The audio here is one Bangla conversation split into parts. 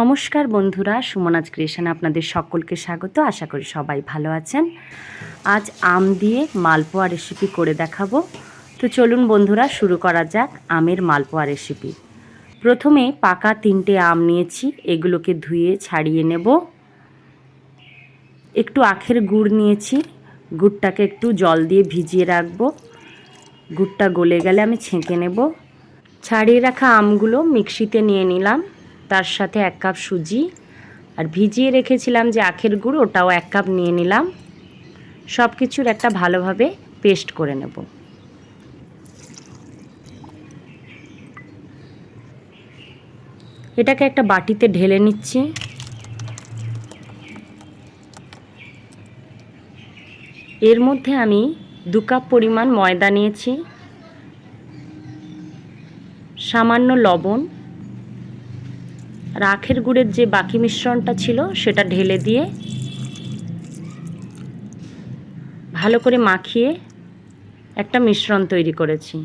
নমস্কার বন্ধুরা, সুমনাজ ক্রিয়েশন আপনাদের সকলকে স্বাগত। আশা করি সবাই ভালো আছেন। আজ আম দিয়ে মালপোয়া রেসিপি করে দেখাবো। তো চলুন বন্ধুরা, শুরু করা যাক আমের মালপোয়া রেসিপি প্রথমে পাকা তিনটে আম নিয়েছি, এগুলোকে ধুয়ে ছাড়িয়ে নেব। একটু আখের গুড় নিয়েছি, গুড়টাকে একটু জল দিয়ে ভিজিয়ে রাখব। গুড়টা গলে গেলে আমি ছেঁকে নেব। ছাড়িয়ে রাখা আমগুলো মিক্সিতে নিয়ে নিলাম। তার সাথে এক কাপ সুজি আর ভিজিয়ে রেখেছিলাম যে আখের গুড়, ওটাও এক কাপ নিয়ে নিলাম। সব কিছুর একটা ভালোভাবে পেস্ট করে নেব। এটাকে একটা বাটিতে ঢেলে নিচ্ছি। এর মধ্যে আমি দু কাপ পরিমাণ ময়দা নিয়েছি। সামান্য লবণ। আর আখের গুড়ের যে বাকি মিশ্রণটা ছিল, সেটা ঢেলে দিয়ে ভালো করে মাখিয়ে একটা মিশ্রণ তৈরি করেছি।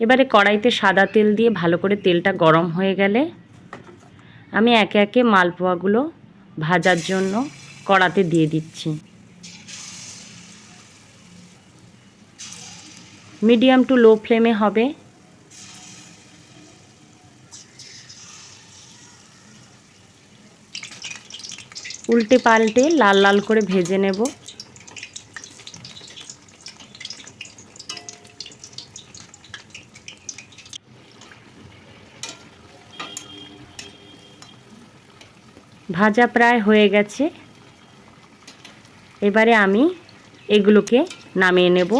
এবারে কড়াইতে সাদা তেল দিয়ে ভালো করে তেলটা গরম হয়ে গেলে আমি একে একে মালপোয়াগুলো ভাজার জন্য কড়াতে দিয়ে দিচ্ছি। মিডিয়াম টু লো ফ্লেমে হবে। উল্টে পাল্টে লাল লাল করে ভেজে নেব। ভাজা প্রায় হয়ে গেছে। এবারে আমি এগুলোকে নামিয়ে নেব।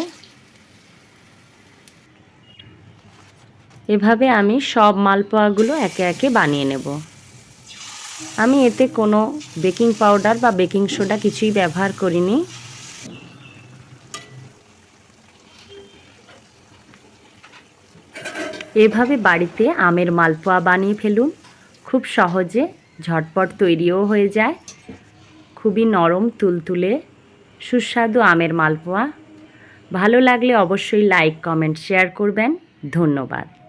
এভাবে আমি সব মালপোয়াগুলো একে একে বানিয়ে নেব। আমি এতে কোনো বেকিং পাউডার বা বেকিং সোডা কিছুই ব্যবহার করিনি। এভাবে বাড়িতে আমের মালপোয়া বানিয়ে ফেলুন। খুব সহজে ঝটপট তৈরিও হয়ে যায়। খুবই নরম, তুলতুলে, সুস্বাদু আমের মালপোয়া। ভালো লাগলে অবশ্যই লাইক, কমেন্ট, শেয়ার করবেন। ধন্যবাদ।